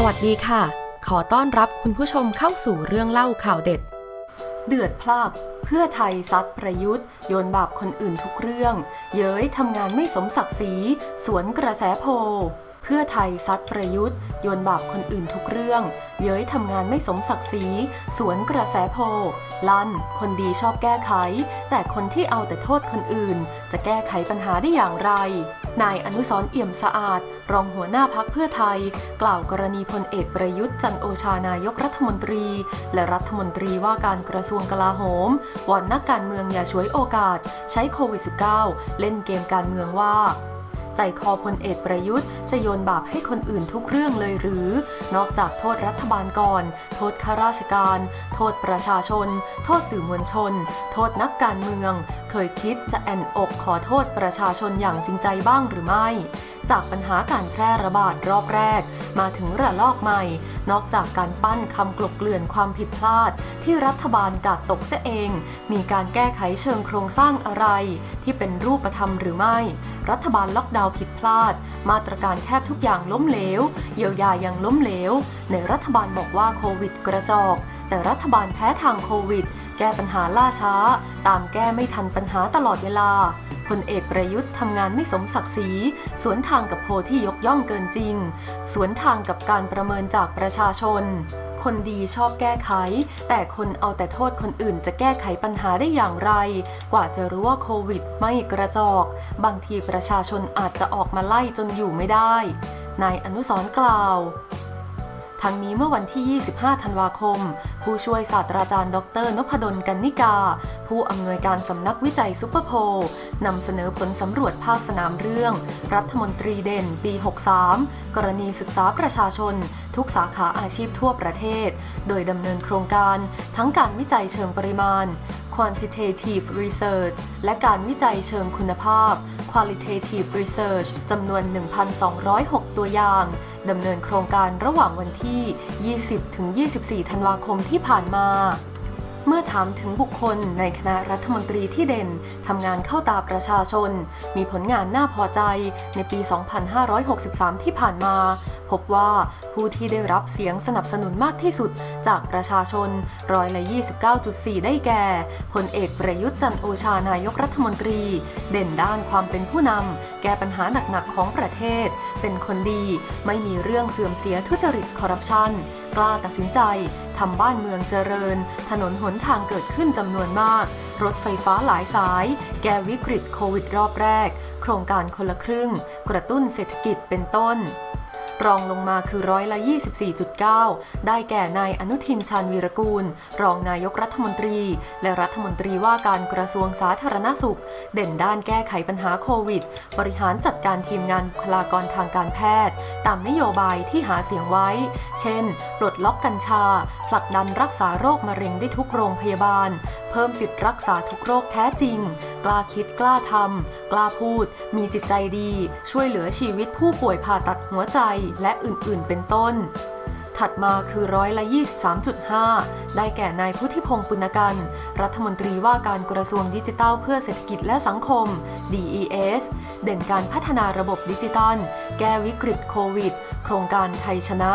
สวัสดีค่ะ ขอต้อนรับคุณผู้ชมเข้าสู่เรื่องเล่าข่าวเด็ด เดือดพลากเพื่อไทยซัดประยุทธ์ โยนบาปคนอื่นทุกเรื่อง เย้ยทำงานไม่สมศักดิ์ศรี สวนกระแสโพเพื่อไทยซัดประยุทธ์ โยนบาปคนอื่นทุกเรื่อง เย้ยทำงานไม่สมศักดิ์ศรี สวนกระแสโพลลั่น คนดีชอบแก้ไข แต่คนที่เอาแต่โทษคนอื่น จะแก้ไขปัญหาได้อย่างไร นายอนุสรเอี่ยมสะอาด รองหัวหน้าพักเพื่อไทย กล่าวกรณีพลเอกประยุทธ์จันโอชานายกรัฐมนตรี และรัฐมนตรีว่าการกระทรวงกลาโหมวอนนักการเมืองอย่าฉวยโอกาส ใช้โควิด -19 เล่นเกมการเมืองว่าใจคอพลเอกประยุทธ์จะโยนบาปให้คนอื่นทุกเรื่องเลยหรือ นอกจากโทษรัฐบาลก่อน โทษข้าราชการ โทษประชาชน โทษสื่อมวลชน โทษนักการเมือง เคยคิดจะแอนอกขอโทษประชาชนอย่างจริงใจบ้างหรือไม่ จากปัญหาการแพร่ระบาดรอบแรก มาถึงระลอกใหม่ นอกจากการปั้นคำกลบเกลื่อนความผิดพลาด ที่รัฐบาลกาดตกเสียเอง มีการแก้ไขเชิงโครงสร้างอะไร ที่เป็นรูปธรรมหรือไม่ รัฐบาลล็อกดาวน์ผิดพลาด มาตรการแทบทุกอย่างล้มเหลว เยียวยายังล้มเหลว ในรัฐบาลบอกว่าโควิดกระจอกแต่รัฐบาลแพ้ทางโควิด แก้ปัญหาล่าช้า ตามแก้ไม่ทันปัญหาตลอดเวลาพลเอกประยุทธ์ทำงานไม่สมศักดิ์ศรี สวนทางกับโพลที่ยกย่องเกินจริง สวนทางกับการประเมินจากประชาชน คนดีชอบแก้ไข แต่คนเอาแต่โทษคนอื่นจะแก้ไขปัญหาได้อย่างไร กว่าจะรู้ว่าโควิดไม่กระจอก บางทีประชาชนอาจจะออกมาไล่จนอยู่ไม่ได้ นายอนุสร์กล่าว ทั้งนี้เมื่อวันที่ 25 ธันวาคม ผู้ช่วยศาสตราจารย์ ดร นพดล กันนิกา ผู้อำนวยการสำนักวิจัยซุปเปอร์โพลนำเสนอผลสำรวจภาคสนามเรื่อง รัฐมนตรีเด่น ปี 63 กรณีศึกษาประชาชน ทุกสาขาอาชีพทั่วประเทศ โดยดำเนินโครงการทั้งการวิจัยเชิงปริมาณ quantitative research และการวิจัยเชิงคุณภาพ qualitative research จำนวน 1,206 ตัวอย่าง ดำเนินโครงการระหว่างวันที่ 20-24 ธันวาคมที่ผ่านมาเมื่อถามถึงบุคคลในคณะรัฐมนตรีที่เด่น ทำงานเข้าตาประชาชน มีผลงานน่าพอใจในปี 2563 ที่ผ่านมา พบว่าผู้ที่ได้รับเสียงสนับสนุนมากที่สุดจากประชาชนร้อยละ 29.4 ได้แก่พลเอกประยุทธ์จันโอชานายกรัฐมนตรี เด่นด้านความเป็นผู้นำแก้ปัญหาหนัก ๆ ของประเทศ เป็นคนดีไม่มีเรื่องเสื่อมเสียทุจริตคอร์รัปชันกล้าตัดสินใจทำบ้านเมืองเจริญ ถนนหนทางเกิดขึ้นจำนวนมาก รถไฟฟ้าหลายสาย แก้วิกฤตโควิดรอบแรก โครงการคนละครึ่ง กระตุ้นเศรษฐกิจเป็นต้น รองลงมาคือร้อยละ 24.9 ได้แก่นายอนุทินชาญวีรกูล รองนายกรัฐมนตรี และรัฐมนตรีว่าการกระทรวงสาธารณสุข เด่นด้านแก้ไขปัญหาโควิด บริหารจัดการทีมงานบุคลากรทางการแพทย์ ตามนโยบายที่หาเสียงไว้ เช่น ปลดล็อกกัญชา ผลักดันรักษาโรคมะเร็งได้ทุกโรงพยาบาล เพิ่มสิทธิ์รักษาทุกโรคแท้จริง กล้าคิดกล้าทำกล้าพูด มีจิตใจดี ช่วยเหลือชีวิตผู้ป่วยผ่าตัดหัวใจและอื่นๆ เป็นต้น ถัดมาคือร้อยละ 23.5 ได้แก่นายพุทธิพงศ์ปุณกัน รัฐมนตรีว่าการกระทรวงดิจิทัลเพื่อเศรษฐกิจและสังคม DES เด่นการพัฒนาระบบดิจิทัล แก้วิกฤตโควิด โครงการไทยชนะ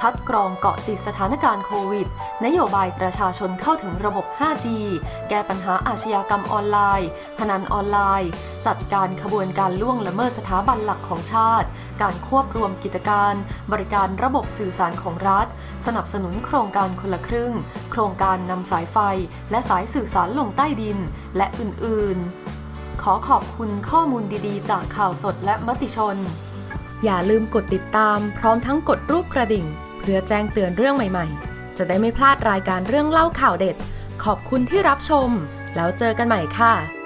คัดกรองเกาะติดสถานการณ์โควิด นโยบายประชาชนเข้าถึงระบบ 5G แก้ปัญหาอาชญากรรมออนไลน์ พนันออนไลน์ จัดการขบวนการล่วงละเมิดสถาบันหลักของชาติ การควบรวมกิจการ บริการระบบสื่อสารของรัฐ สนับสนุนโครงการคนละครึ่ง โครงการนำสายไฟและสายสื่อสารลงใต้ดิน และอื่นๆ ขอขอบคุณข้อมูลดีๆ จากข่าวสดและมติชน อย่าลืมกดติดตาม พร้อมทั้งกดรูปกระดิ่ง เพื่อแจ้งเตือนเรื่องใหม่ๆ จะได้ไม่พลาดรายการเรื่องเล่าข่าวเด็ด ขอบคุณที่รับชม แล้วเจอกันใหม่ค่ะ